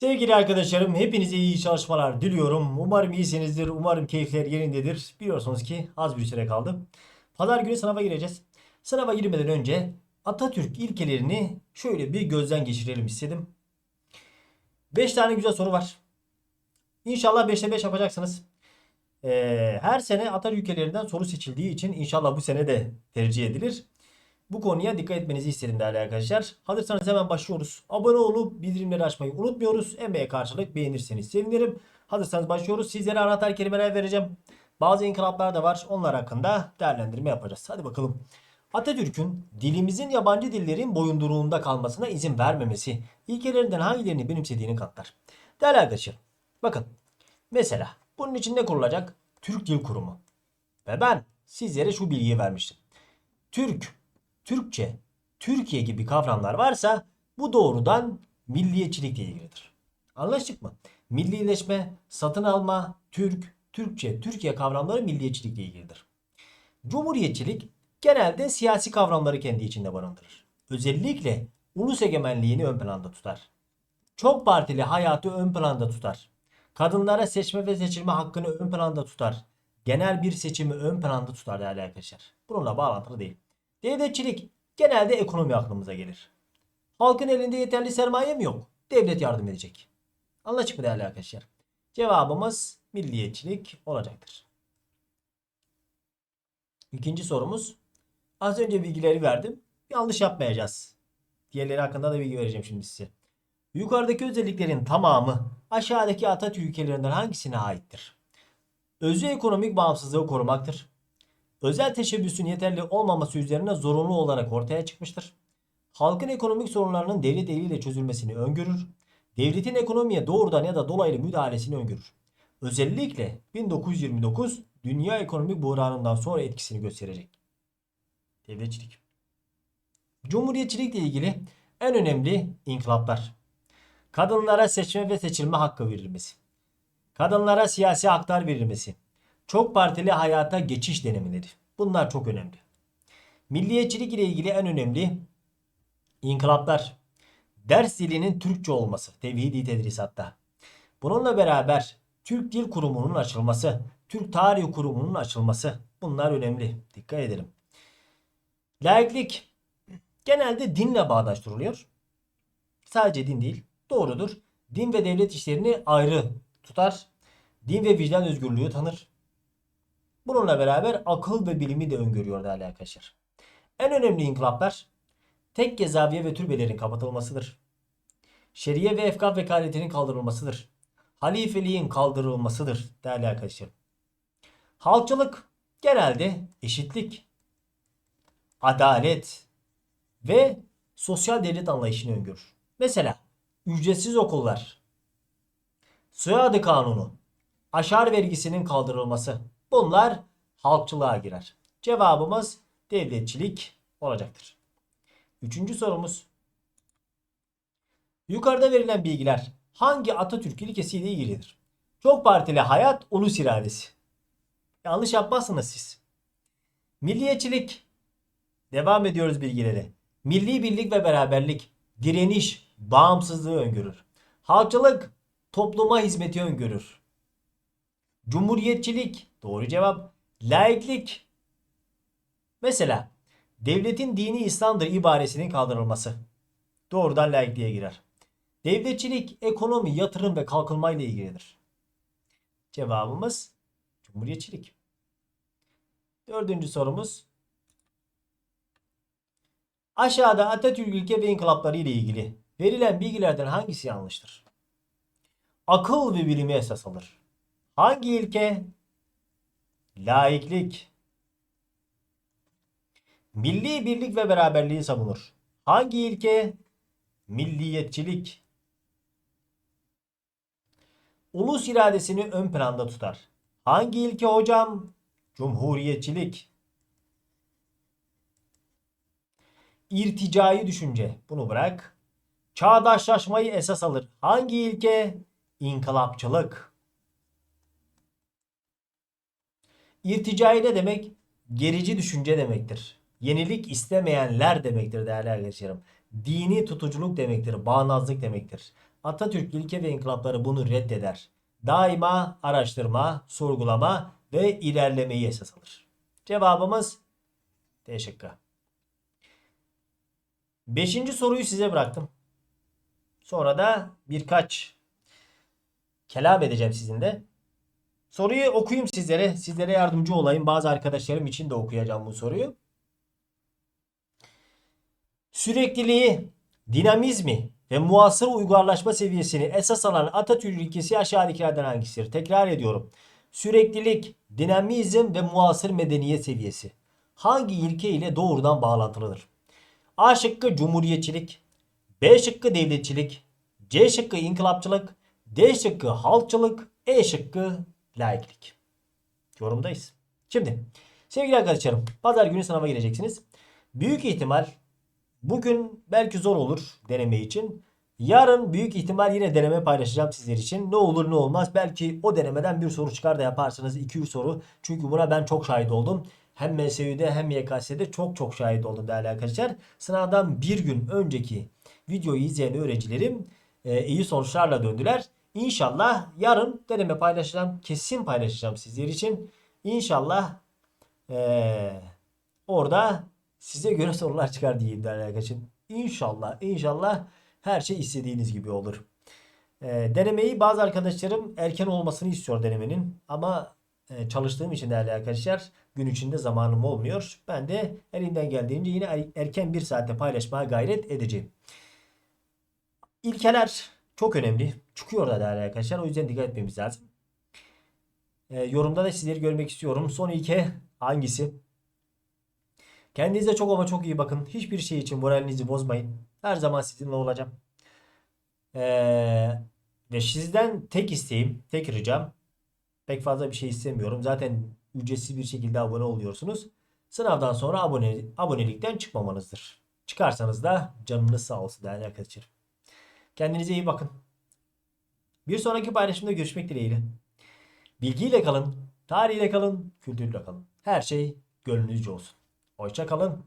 Sevgili arkadaşlarım hepinize iyi çalışmalar diliyorum. Umarım iyisinizdir. Umarım keyifler yerindedir. Biliyorsunuz ki az bir süre kaldı. Pazar günü sınava gireceğiz. Sınava girmeden önce Atatürk ilkelerini şöyle bir gözden geçirelim istedim. 5 tane güzel soru var. İnşallah 5'te 5 yapacaksınız. Ee, her sene Atatürk ülkelerinden soru seçildiği için inşallah bu sene de tercih edilir. Bu konuya dikkat etmenizi isterim değerli arkadaşlar. Hazırsanız hemen başlıyoruz. Abone olup bildirimleri açmayı unutmuyoruz. Emeğe karşılık beğenirseniz sevinirim. Hazırsanız başlıyoruz. Sizlere anahtar kelimeler vereceğim. Bazı inkılaplar da var. Onlar hakkında değerlendirme yapacağız. Hadi bakalım. Atatürk'ün dilimizin yabancı dillerin boyunduruğunda kalmasına izin vermemesi ilkelerinden hangilerini benimsediğini kanıtlar. Değerli arkadaşlar bakın mesela bunun için ne kurulacak? Türk Dil Kurumu. Ve ben sizlere şu bilgiyi vermiştim. Türk, Türkçe, Türkiye gibi kavramlar varsa bu doğrudan milliyetçilikle ilgilidir. Anlaştık mı? Millileşme, satın alma, Türk, Türkçe, Türkiye kavramları milliyetçilikle ilgilidir. Cumhuriyetçilik genelde siyasi kavramları kendi içinde barındırır. Özellikle ulus egemenliğini ön planda tutar. Çok partili hayatı ön planda tutar. Kadınlara seçme ve seçilme hakkını ön planda tutar. Genel bir seçimi ön planda tutar değerli arkadaşlar. Bununla bağlantılı değil. Devletçilik genelde ekonomi aklımıza gelir. Halkın elinde yeterli sermaye mi yok? Devlet yardım edecek. Anlaşık mı değerli arkadaşlar? Cevabımız milliyetçilik olacaktır. İkinci sorumuz. Az önce bilgileri verdim. Yanlış yapmayacağız. Diğerleri hakkında da bilgi vereceğim şimdi size. Yukarıdaki özelliklerin tamamı aşağıdaki Atatürk ülkelerinden hangisine aittir? Özü ekonomik bağımsızlığı korumaktır. Özel teşebbüsün yeterli olmaması üzerine zorunlu olarak ortaya çıkmıştır. Halkın ekonomik sorunlarının devlet eliyle çözülmesini öngörür. Devletin ekonomiye doğrudan ya da dolaylı müdahalesini öngörür. Özellikle 1929 dünya ekonomik buhranından sonra etkisini gösterecek. Devletçilik. Cumhuriyetçilikle ilgili en önemli inkılaplar. Kadınlara seçme ve seçilme hakkı verilmesi. Kadınlara siyasi haklar verilmesi. Çok partili hayata geçiş denemeleri. Bunlar çok önemli. Milliyetçilik ile ilgili en önemli inkılaplar. Ders dilinin Türkçe olması. Tevhidi tedrisatta. Bununla beraber Türk Dil Kurumu'nun açılması. Türk Tarih Kurumu'nun açılması. Bunlar önemli. Dikkat edelim. Laiklik genelde dinle bağdaştırılıyor. Sadece din değil. Doğrudur. Din ve devlet işlerini ayrı tutar. Din ve vicdan özgürlüğü tanır. Bununla beraber akıl ve bilimi de öngörüyor değerli arkadaşlar. En önemli inkılaplar tek gezaviye ve türbelerin kapatılmasıdır. Şeriye ve efkaf vekaletinin kaldırılmasıdır. Halifeliğin kaldırılmasıdır değerli arkadaşlar. Halkçılık genelde eşitlik, adalet ve sosyal devlet anlayışını öngörür. Mesela ücretsiz okullar, soyadı kanunu, aşar vergisinin kaldırılması bunlar halkçılığa girer. Cevabımız devletçilik olacaktır. Üçüncü sorumuz. Yukarıda verilen bilgiler hangi Atatürk ilkesiyle ilgilidir? Çok partili hayat ulus iradesi. Yanlış yapmazsınız siz. Milliyetçilik. Devam ediyoruz bilgilere. Milli birlik ve beraberlik, direniş, bağımsızlığı öngörür. Halkçılık topluma hizmeti öngörür. Cumhuriyetçilik doğru cevap. Laiklik mesela devletin dini İslam'dır ibaresinin kaldırılması doğrudan laikliğe girer. Devletçilik ekonomi, yatırım ve kalkınma ile ilgilidir. Cevabımız Cumhuriyetçilik. Dördüncü sorumuz. Aşağıda Atatürk ülke ve inkılapları ile ilgili verilen bilgilerden hangisi yanlıştır? Akıl ve bilimi esas alır. Hangi ilke? Laiklik. Milli birlik ve beraberliği savunur. Hangi ilke? Milliyetçilik. Ulus iradesini ön planda tutar. Hangi ilke hocam? Cumhuriyetçilik. İrticai düşünce. Bunu bırak. Çağdaşlaşmayı esas alır. Hangi ilke? İnkılapçılık. İrticai ne demek? Gerici düşünce demektir. Yenilik istemeyenler demektir değerli arkadaşlarım. Dini tutuculuk demektir. Bağnazlık demektir. Atatürk ilke ve inkılapları bunu reddeder. Daima araştırma, sorgulama ve ilerlemeyi esas alır. Cevabımız D şıkkı. Beşinci soruyu size bıraktım. Sonra da birkaç kelam edeceğim sizinle. Soruyu okuyayım sizlere. Sizlere yardımcı olayım. Bazı arkadaşlarım için de okuyacağım bu soruyu. Sürekliliği, dinamizmi ve muasır uygarlaşma seviyesini esas alan Atatürk ilkesi aşağıdakilerden hangisidir? Tekrar ediyorum. Süreklilik, dinamizm ve muasır medeniyet seviyesi hangi ilke ile doğrudan bağlantılıdır? A şıkkı cumhuriyetçilik, B şıkkı devletçilik, C şıkkı inkılapçılık, D şıkkı halkçılık, E şıkkı laiklik. Yorumdayız. Şimdi sevgili arkadaşlarım pazar günü sınava gireceksiniz. Büyük ihtimal bugün belki zor olur deneme için. Yarın büyük ihtimal yine deneme paylaşacağım sizler için. Ne olur ne olmaz. Belki o denemeden bir soru çıkar da yaparsınız. 2-3 soru. Çünkü buna ben çok şahit oldum. Hem MSÜ'de hem YKS'de çok çok şahit oldum değerli arkadaşlar. Sınavdan bir gün önceki videoyu izleyen öğrencilerim e, iyi sonuçlarla döndüler. İnşallah yarın deneme paylaşacağım. Kesin paylaşacağım sizler için. İnşallah e, orada size göre sorular çıkar diyeyim değerli arkadaşlar. İnşallah, inşallah her şey istediğiniz gibi olur. E, denemeyi bazı arkadaşlarım erken olmasını istiyor denemenin. Ama e, çalıştığım için değerli arkadaşlar gün içinde zamanım olmuyor. Ben de elimden geldiğince yine er- erken bir saatte paylaşmaya gayret edeceğim. İlkeler çok önemli. Çıkıyor da değerli arkadaşlar. O yüzden dikkat etmemiz lazım. E, yorumda da sizleri görmek istiyorum. Son ilke hangisi? Kendinize çok ama çok iyi bakın. Hiçbir şey için moralinizi bozmayın. Her zaman sizinle olacağım. Ee, ve sizden tek isteğim, tek ricam pek fazla bir şey istemiyorum. Zaten ücretsiz bir şekilde abone oluyorsunuz. Sınavdan sonra abone, abonelikten çıkmamanızdır. Çıkarsanız da canınız sağ olsun değerli arkadaşlar. Kendinize iyi bakın. Bir sonraki paylaşımda görüşmek dileğiyle. Bilgiyle kalın, tarihiyle kalın, kültürle kalın. Her şey gönlünüzce olsun. Hoşça kalın.